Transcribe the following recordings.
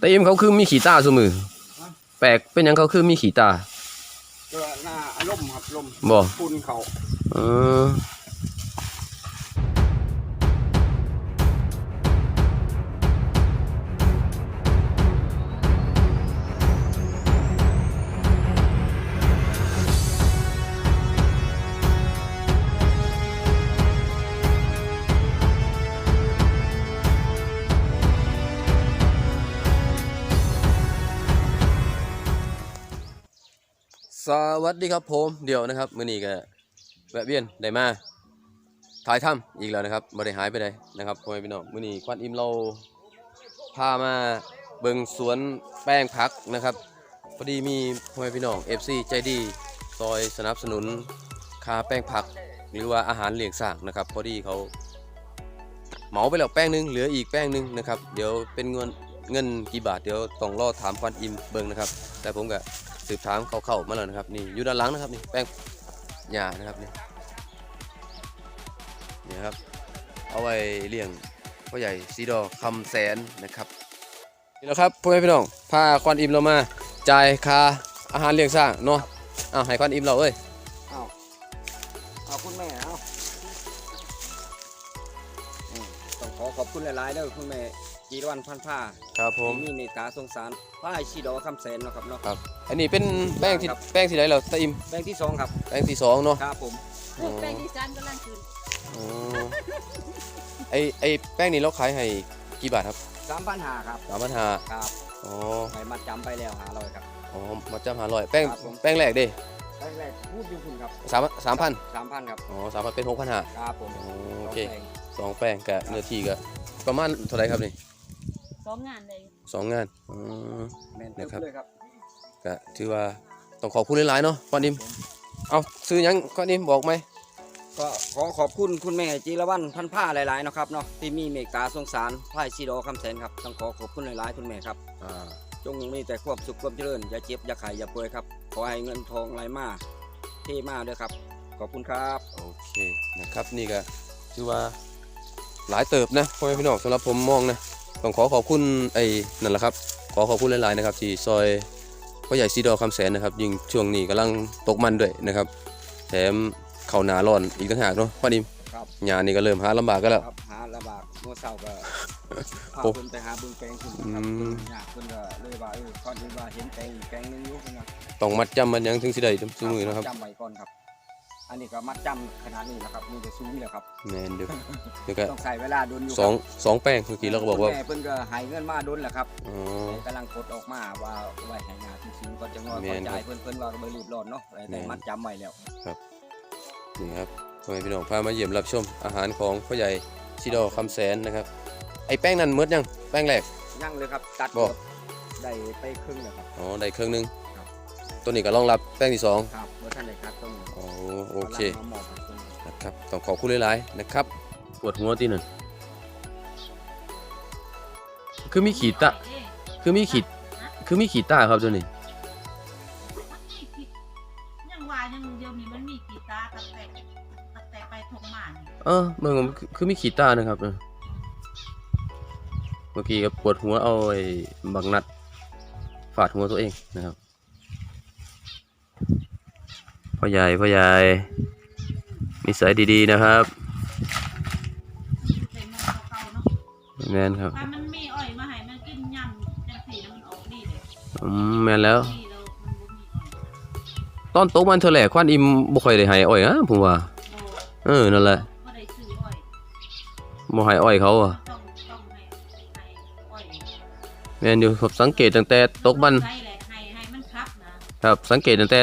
แต่เอ็มเขาคือมีขีตาซุมือ แปลกเป็นหยังเขาคือมีขีตา ก็หน้าอารมณ์ครับลมบ่ ฝุ่นเขา เออ สวัสดีครับผมเดี๋ยวนะครับมื้อนี้ก็แวะเวียนได้มาถ่ายถ้ำอีกแล้วนะครับบ่ได้หายไปไหนนะครับพ่อแม่พี่น้องมื้อนี้ควันอิมเราพามาเบิ่งสวนแป้งพักนะครับพอดีมีพ่อแม่พี่น้อง FC ใจดีซอยสนับสนุนค่าแป้งผัก หรือว่าอาหารเลี้ยงสร้างนะครับ พอดีเขาเหมาไปแล้วแป้งหนึงเหลืออีกแป้งหนึงนะครับเดี๋ยวเป็นเงินเงินกี่บาทเดี๋ยวต้องรอถามควันอิมเบิ่งนะครับ แต่ผมก็ สืบถามเขาเข้ามาแล้วนะครับนี่อยู่ด้านหลังนะครับนี่แป้งหญ้านะครับนี่นี่ครับเอาไว้เลี้ยงพ่อใหญ่ซีดอคำแสนนะครับนี่แหละครับพ่อแม่พี่น้องพาควันอิมเรามาจ่ายค่าอาหารเลี้ยงสร้างเนาะอ้าวให้ควันอิมเราเอ้ยเอาเอาคุณแม่เอาอืมต้องขอขอบคุณหลายๆเด้อคุณแม่ จีรวันพันผ้าครับผมที่มีเมตตาสงสารพระไอชีดอคำแสนเนาะครับเนาะอันนี้เป็นแป้งที่ครับแป้งที่ไหนเราตะอิมแบงค์ที่สองครับแป้งที่สองเนาะครับผมอ๋อแป้งที่จานกำลังขึ้นอ๋อไอไอแป้งนี้เราขายให้กี่บาทครับสามพันหาครับสามพันห้าครับอ๋อไปมาจำไปแล้วหาร้อยครับอ๋อมาจำหาร้อยแป้งครับผมแป้งแรกเด้แรกแรกพูดอยู่คุณครับสามสามพันสามพันครับอ๋อสามพันเป็นหกพันห้าครับผมโอเคสงแปลงสองแป้งกับเนื้อที่ก็ประมาณเท่าไหรครับนี่ส องงานเลยสองงานอ๋อ แมนเติมนะครับ เลยครับก็ถือว่าต้องขอบคุณหลายๆเนาะก้อนดิมเอาซื้อหยังก้อนดิมบอกไหมก็ขอขอบคุณคุณแม่จีรวันพันผ้าหลายๆเนาะครับเนาะที่มีเมตตาสงสารพระไอชีดอคำแสนครับต้องขอขอบคุณหลายๆคุณแม่ครับ อ่า จงมีแต่ความสุขความเจริญอย่าเจ็บอย่าไข้อย่าป่วยครับ ขอให้เงินทองไหลมาเท่มาด้วยครับ ขอบคุณครับ โอเคนะครับนี่ก็ถือว่าหลายเติบนะพ่อแม่พี่น้องสำหรับผมมองนะ ต้องขอขอบคุณไอ้นั่นแหละครับ ขอขอบคุณหลายๆนะครับ ที่ซอยพ่อใหญ่ซีดอคำแสนนะครับ ยิ่งช่วงนี้กำลังตกมันด้วยนะครับ แถมเข้าหนาร้อนอีกต่างหากเนาะป้าดิมครับงานนี่ก็เริ่มหาลำบากกันแล้วครับหาลำบากเมื่อเช้าก็พาโอ้เพิ่นไปหาเบิ่งแปลงคุณอืครับมอยากเพิ่นก็เลยว่าเออก่อนอื่นว่าเห็นแปลงอีกแปลงหนึงอยู่เพิ่นว่าต้องมัดจำมันหยังถึงสิได้จำซื้อมือนะครับจำไว้ก่อนครับ อันนี้ก็มัดจำขนาดนี้นะครับมีแต่สูงแล้วครับแมนเดี๋ยวเดี๋ยวก็ต้องใช้เวลาโดนอยู่สองสองแป้งเมื่อกี้เราก็บอกว่าคุณแม่เพิ่นก็ใหายเงินมาโดนแหละครับอ๋อ กำลังกดออกมาว่าไว้ให้งานจริงๆก็จะงอยแม่ก่อนนจ่ายเพิ่นเพิ่นว่าก็บ่รีบร้อนเนาะแต่แม่น มัดจำไว้แล้ว นี่ครับพ่อแม่พี่น้องพามาเยี่ยมรับชมอาหารของพ่อใหญ่ชิโดคำแสนนะครับ ไอ้แป้งนั้นหมดยัง แป้งแรก ยังเลยครับตัดบ่เกือบได้ไปครึ่งแล้วครับ อ๋อ ได้เครื่องหนึงครับ ตัวนี้ก็รองรับแป้งที่สองครับเมื่อท่านได้คัดต้องอ๋อโอเคามาหมอบให้พิ่นนะครับต้องขอบคุณหลายๆนะครับปวดหัวที่นั่นคือมีขีดตะคือมีขีดคือมีขีดตาครับตัวนี้ยังว่ายังเดียวนี้มันมีกีตาร์ตัดแต่ตัดแต่ไปทงหมานเออเมื่อคือคือมีขีดตานะครับเออเมื่อกี้ก็ปวดหัวเอาไอ้บักนัดฟาดหัวตัวเองนะครับ พ่อใหญ่พ่อใหญ่นิสัยดี ๆ นะครับเป็นมันเก่าๆเนาะแมนครับถ้ามันมีอ้อยมาให้มันกินยำจังสีแล้วมันออกดีเลยอืมแมนแล้วดีแล้วมันบ่มีอ้อยตอนโตกมันเท่าแหล่ควันอิมบ่ค่อยได้ให้อ้อยนะผมว่าโอ้เออนั่นแหละบ่ได้ซื้ออ้อยบ่ให้อ้อยเขาอะต้องต้องให้ให้อ้อยแม่นอยู่ผมสังเกตตั้งแต่ตกมันใช่แหละให้ให้มันครับนะครับสังเกตตั้งแต่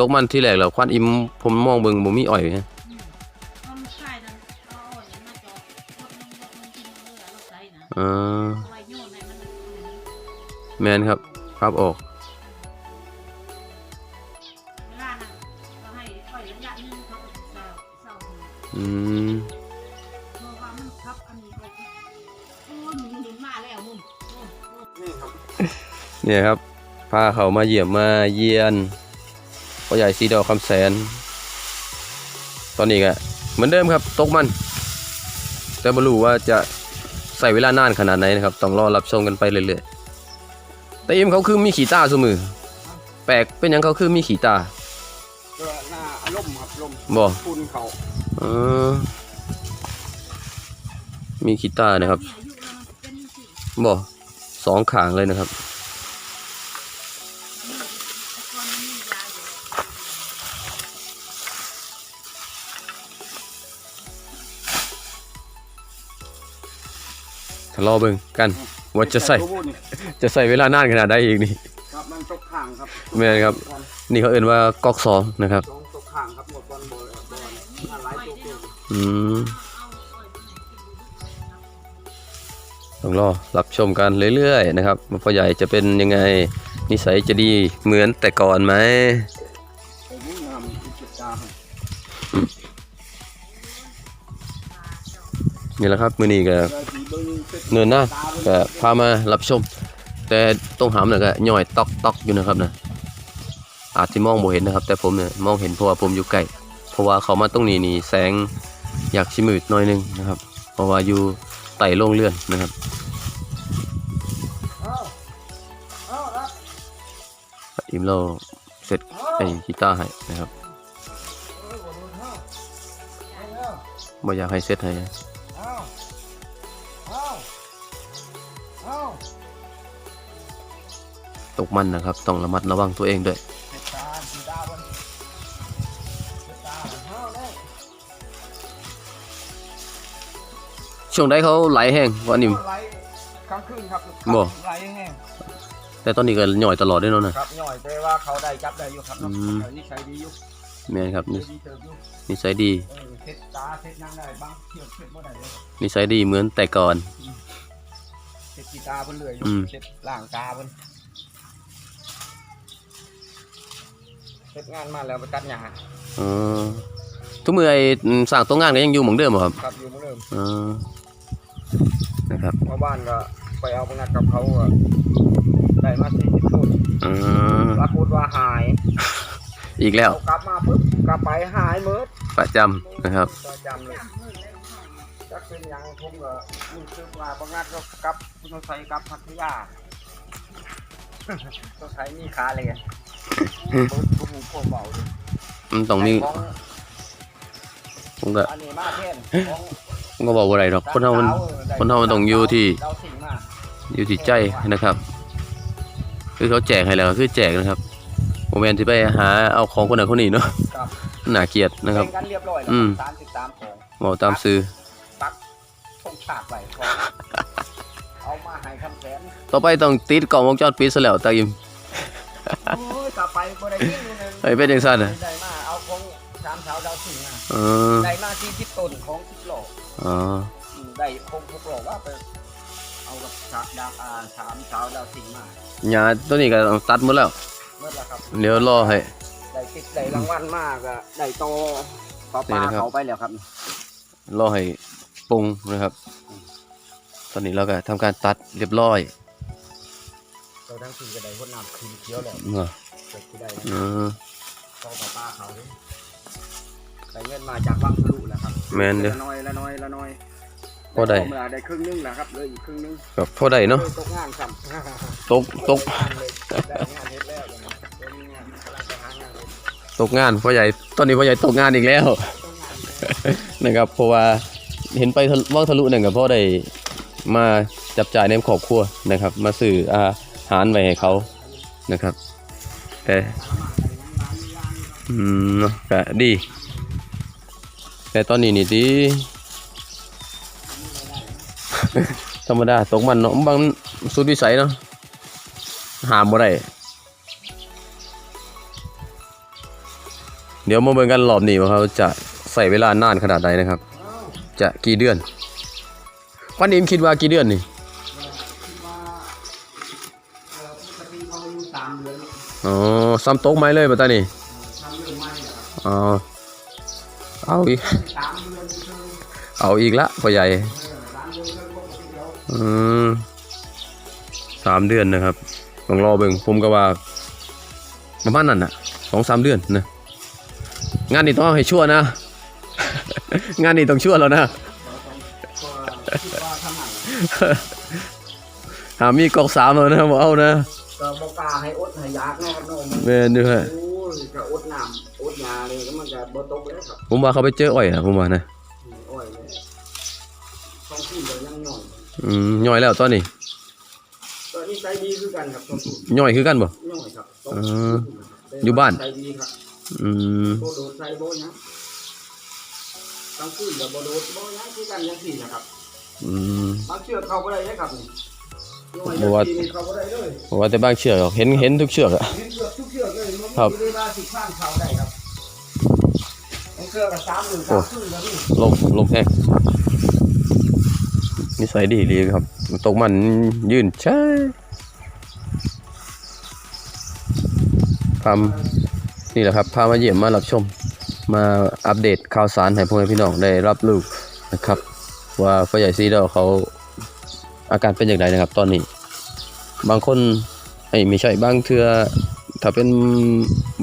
ตกมันที่แรกแล้วควันอิมผมมองเบิ่งบ่มีอ้อยฮะอืมเอาลูกชายนั้นเอาอ้อยนั้นมาจอดรถนึงรถนึงกินเรือรถไสนะเออเอาไว้โยนให้มันอันนี้แม่นครับครับออกเวลานั้นเราให้ปล่อยระยะหนึงเขาก็จะเศร้าเศร้าหนึ่งอืมเพราะว่ามันทับอันนี้ไปโอ้ยหมุนหมุนมาแล้วมุนโอ้ยโอ้ยนี่ครับ เนี่ยครับพาเขามาเยี่ยมมาเยียน พ่อใหญ่สีดอกคำแสน ตอนนี้ก็เหมือนเดิมครับตกมัน แต่บ่รู้ว่าจะใส่เวลานานขนาดไหนนะครับ ต้องรอรับชมกันไปเรื่อยแต่อิมเขาคือมีขีตาเสมอแปลกเป็นหยังเขาคือมีขีตาก็หน้าลมครับลมบ่ฝุ่นเขาเออมีขีตานะครับเนี่ยอายุเรามันเป็นสิบ่สองขางเลยนะครับ ทะเลาะเบิ่งกันว่าจะใส่ตัวบุญจะใส่เวลานานขนาดใดอีกนี่ครับมันตกข้างครับแม่นครับ นี่เขาเอ่นว่าก๊อกสองนะครับสองตกข้างครับหมดบอลบอลบอลหน้าหลายตัวเกินอืมต้องรอรับชมกันเรื่อยๆนะครับว่าพ่อใหญ่จะเป็นยังไงนิสัยจะดีเหมือนแต่ก่อนไหมผม นี่แหละครับมือนี้ก็เวลาสีเบิ้งเนินหน้าตาก็พามารับชม แต่ต้องหามน่ะก็ย่อยตอกตอกอยู่นะครับนะอาจจะมองบ่เห็นนะครับ แต่ผมเนี่ยมองเห็นเพราะว่าผมอยู่ใกล้เพราะว่าเขามาตรงนี้นี่แสงอยากชิมืดน่อยหนึงนะครับ เพราะว่าอยู่ไต่โล่งเลื่อนนะครับอิมเราเสร็จไอ้กีตาร์ให้นะครับบ่อยากให้เสร็จให้ ตกมันนะครับ ต้องระมัดระวังตัวเองด้วยเสร็จตาสีตาบนเสร็จตาเอาเลยช่วงใดเขาไหลแห้งกว่านิ่มไหลกลางคืนครับบ่ไหลแห้งแต่ตอนนี้ก็ย่อยตลอดด้วยเนาะนะครับหน่อยแต่ว่าเขาได้จับได้อยู่ครับเนาะอืมเขานี่ใช้ดีอยู่แม่นครับใช้นิดีเติบอยู่นิสัยดีเออเสร็จตาเสร็จนั่งได้บ้างเที่ยวเสร็จบ่ได้เลยนิสัยดีเหมือนแต่ก่อนเสร็จกีตาเพิ่นเลื่อยอยู่อืมเสร็จล่างตาเพิ่น เสร็จงานมาแล้วไปตัดหญ้าอ๋อทุกมือไอ้สร้างโตัวงานก็ยังอยู่เหมือนเดิมบ่ครับครับอยู่เหมือนเดิมอ๋อนะครับชาวบ้านก็ไปเอาไปงัดกับเขาก็ได้มาสี่สิบต้นอ๋อปรากฏว่าหาย อีกแล้วเอากลับมาปุ๊บกลับไปหายเมิดประจำนะครับประจำเลยจักเป็นหยังผมก็รู้สึกว่าบางนัดก็กลับต้องใส่กลับพัทยาต้องใช้มีขาเลยเบิดผมหูผมเบาเลยมันต้องมีของผมก็อันนี้มาเทนของผมก็บอกว่าอะไรหรอกคนเฮามันคนเฮามันต้องอยู่ที่ดาวสิงห์มาอยู่ที่ใจนะครับ คือเขาแจกให้แล้วก็คือแจกนะครับโมเมนที่ไปหาเอาของคนนั้นคนนี้เนาะครับน่าเกลียดนะครับแบ่งกันเรียบร้อยแล้วอืม สามสิบสามของบอกตามซื้อปักทงฉากไว้ก่อนเอามาให้คำแสนต่อไปต้องติดกล่องวงจรปิดซะแล้วตาอิม โอ้ยกลับไปบ่ได้กินอยู่หนึงไอ้เป็นจังซั่นน่ะได้มาเอาของสามสาวดาวสิงห์มาเออได้มาที่ทิศต้นของทิศโลกอ๋ออืมได้คงพวกโลกว่าไปเอากับสามดาวอ่าสามสาวดาวสิงห์มาหญ้าตัวนี้ก็ต้องตัดหมดแล้ว เมื่อละครับ เดี๋ยวรอให้ ได้ติดได้รางวัลมากอะได้โตปลาปนี่ลานะครับ เขาไปแล้วครับ รอให้ปรุงนะครับ ตอนนี้เราก็ทำการตัดเรียบร้อย เราทั้งทีก็ได้คนน้ำคืนเขียวแล้วเนาะเกิดที่ได้เออพอปลาปลาเขาเลยได้เงินมาจากวังทะลุแหละครับแม่นเด้อละน้อยละน้อยละน้อยพอได้เวลาได้ครึ่งนึงแหละครับเหลยอีกครึ่งนึงก็พอได้เนาะตกงานครับตกตกงานเลยได้งานเฮ็ดแล้วอย่างนี้เดี๋ยวมีงานกำลังจะหางานเลยตกงานพ่อใหญ่ตอนนี้พ่อใหญ่ตกงานอีกแล้วนะครับเพราะว่าเห็นไปทะว่างทะลุเนี่ยกับพ่อได้มาจับจ่ายในครอบครัวนะครับ มาซื้ออา หารไว้ให้เขานะครับ แต่อืมก็ดี แต่ตอนนี้นี่ดีธรรมดาตกมันเนาะบางสุดวิสัยเนาะหามบ่ได้เดี๋ยวมาเบิ่งกันรอบนี้ว่าเขาจะใส่เวลานานขนาดใดนะครับ จะกี่เดือนวันนี้คิดว่ากี่เดือนนี่ อนอ๋อซ้ำตกไหมเลยปะตานี่เรื่องไม่เนี่ยครับอ๋อเอาอีก เอาอีกละพ่อใหญ่อสามเดือนเพิ่งปกติแล้วอืมสามเดือนนะครับต้องรอเบิ่งผมก็ว่าประมาณนั้นน่ะสองสามเดือนนะงานนี้ต้องให้ชั่วนะ งานนี้ต้องชั่วแล้วนะก็คิดว่าทำหนังหามีกอกสามแล้วนะบอกเอานะ ก็บ่กล้าให้อดให้ยากนะครับเนาะแม่นเด้อโอ้ยก็อดน้ำอดยาเลยก็มันก็บ่ตกเลยครับผมว่าเขาไปเจออ้อยนะผมว่านะอ้อยเลยต้องพูดเลยยังหน่อยอืมย่อยแล้วตอนนี้ก็นี่ใจดีคือกันครับต้องพูดย่อยคือกันบ่หน่อยครับต้องเอพูดออยู่บ้าน ใจดีครับอืมโบโดดใจโบยังต้องพูดแบบโบโดดโบยังคือกันยังสี่นะครับอืมบางเชือกเข้าบ่ได้เลยครับนี่หน่วย บ่ว่าทีนี่เข้าบ่ได้เลยผมว่าแต่บางเชือกอะเห็นเห็นทุกเชือกอะเห็นเชือกทุกเชือกเลยมันครับมีเวลาสิบข้างเข้าได้ครับบางเชือกก็สามหมื่นโอ้สามครึ่งแล้วนี่ลงลงแห้งนิสัยดีดีครับ ตกมันยืนใช่พามนี่แหละครับ พามาเยี่ยมมารับชม มาอัปเดตข่าวสารให้พ่อแม่พี่น้องได้รับรู้นะครับ ว่าพ่อใหญ่ซีดอเขา อาการเป็นอย่างไรนะครับ ตอนนี้ บางคนไอ้ไม่ใช่บางเทือถ้าเป็น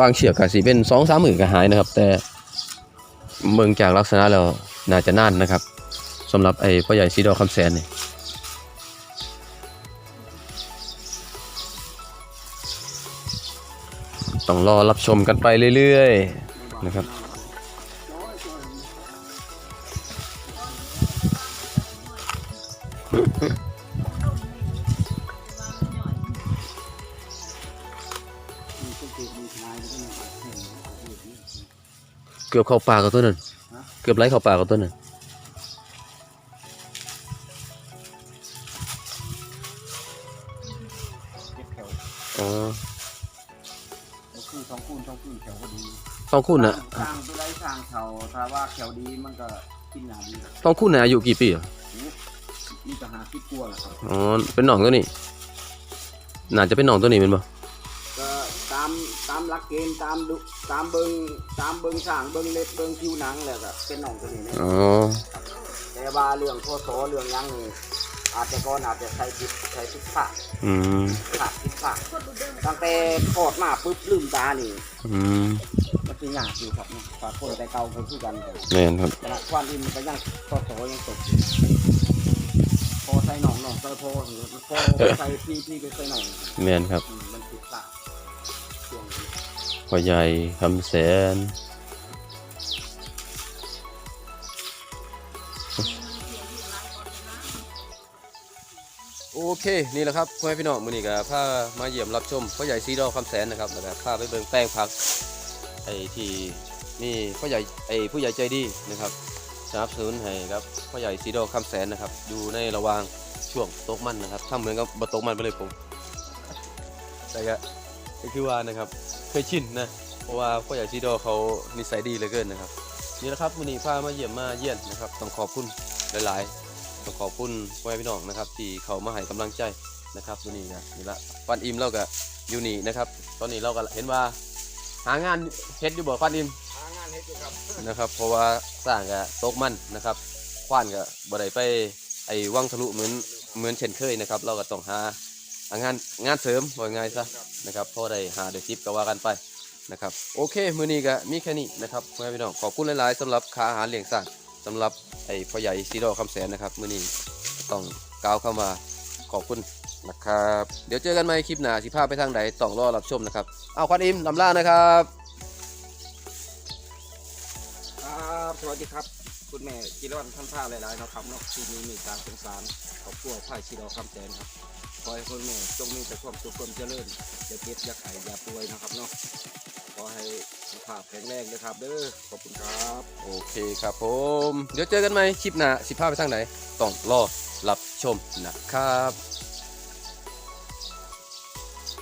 บางเชือกก็สิเป็นสองสามหมื่นก็หายนะครับ แต่เมืองจากลักษณะแล้วน่าจะน่านนะครับสำหรับไอ้พ่อใหญ่ซีดอคำแสนเนี่ยต้องรอรับชมกันไปเรื่อยๆนะครับ เกือบเข้าปากกับตัวนั้นเกือบไหลเข้าปากกับตัวนั้นเก็บแถวอ๋อก็คือสองคูณสองคูณแถวก็ดีทองคุณน่ะสร้างตัวใดสร้างแถวถ้าว่าแถวดีมันก็กินหนาดีทองคุณน่ะอายุกี่ปีอะนี่ก็หาคิดกลัวแหละครับอ๋อเป็นหนองตัวนี้น่าจะเป็นหนองตัวนี้เป็นบ่ก็ ตามตามหลักเกณฑ์ตามดุตามเบิงตามเบิงสร้างเบิงเล็บเบิงผิวหนังแหละก็เป็นหนองตัวนี้นะอ๋อแต่ว่าเรื่องพศเรื่องหยังนี่อาจจะก่อนอาจจะใช้ผิดใช้ผิดพลาดอืมพลาดผิดพลาดตั้งแต่คลอดมาปุ๊บลืมตานี่อืมมันคือยากอยู่ครับเนี่ยฝากคนแต่เก่าก็คือกันแต่แม่นครับขณะความอินก็ยังพศยังตกอยู่พอใส่หนองหนองใส่พอพอใส่พี่พี่ก็ใส่หนองแม่นครับ อืมมันผิดพลาดช่วงนี้ พ่อใหญ่คำแสนโอเคนี่แหละครับพ่อแม่พี่น้องมือนี้ก็พามาเยี่ยมรับชมพ่อใหญ่ซีดอคำแสนนะครับแล้วก็พาไปเบิ่งแป้งผักไอ้ที่นี่พ่อใหญ่ไอ้ผู้ใหญ่ใจดีนะครับสนับสนุนให้ครับพ่อใหญ่ซีโดคำแสนนะครับอยู่ในระหว่างช่วงตกมันนะครับทำเหมือนกับบตกมันไปเลยผมแต่ก็ก็คือว่านะครับ เคยชินนะ เพราะว่าพ่อใหญ่ซีโดเขานิสัยดีเหลือเกินนะครับ นี่แหละครับวันนี้พามาเยี่ยมมาเยี่ยนนะครับ ต้องขอบคุณหลายๆ ต้องขอบคุณพ่อแม่พี่น้องนะครับ ที่เขามาให้กำลังใจนะครับวันนี้นะนี่ละฟันอิมเราก็อยู่นี่นะครับ ตอนนี้เราก็เห็นว่า หางานเฮ็ดอยู่บ่ฟันอิมหางานเฮ็ดอยู่ครับนะครับ เพราะว่าสร้างกับตกมันนะครับควานกับบ่ได้ไปไอ้วังทะลุเหมือนเหมือนเช่นเคยนะครับ เราก็ต้องหา งานงานเสริมว่าง่ายซะนะครับพอได้หาได้ทิปก็ว่ากันไปนะครับโอเคมือนี้ก็มีแค่นี้นะครับพ่อแม่พี่น้องขอบคุณหลายๆสำหรับค่าอาหารเลี้ยงสัตว์สำหรับไอ้พ่อใหญ่ซีโดคำแสนนะครับมือนี้ต้องกล่าวเข้ามาขอบคุณนะครับเดี๋ยวเจอกันใหม่คลิปหน้าสิพาพไปทางใดต้องรอรับชมนะครับเอาควันอิมลำล่านะครับครับสวัสดีครับคุณแม่จิรวรรณท่านท่าหลายๆนะครับเนาะที่มีมีการสงสารครอบครัวพ่ายชีดอคำแสนครับ ขอให้คนแม่จงมีแต่ความสุขความเจริญอย่าเก็บอย่าไข่อย่าป่วยนะครับเนาะขอให้สุขภาพแข็งแรงนะครับเด้อขอบคุณครับ โอเคครับผม เดี๋ยวเจอกันไหมคลิปหน้าสิพาไปทางไหน ต้องรอรับชมนะครับ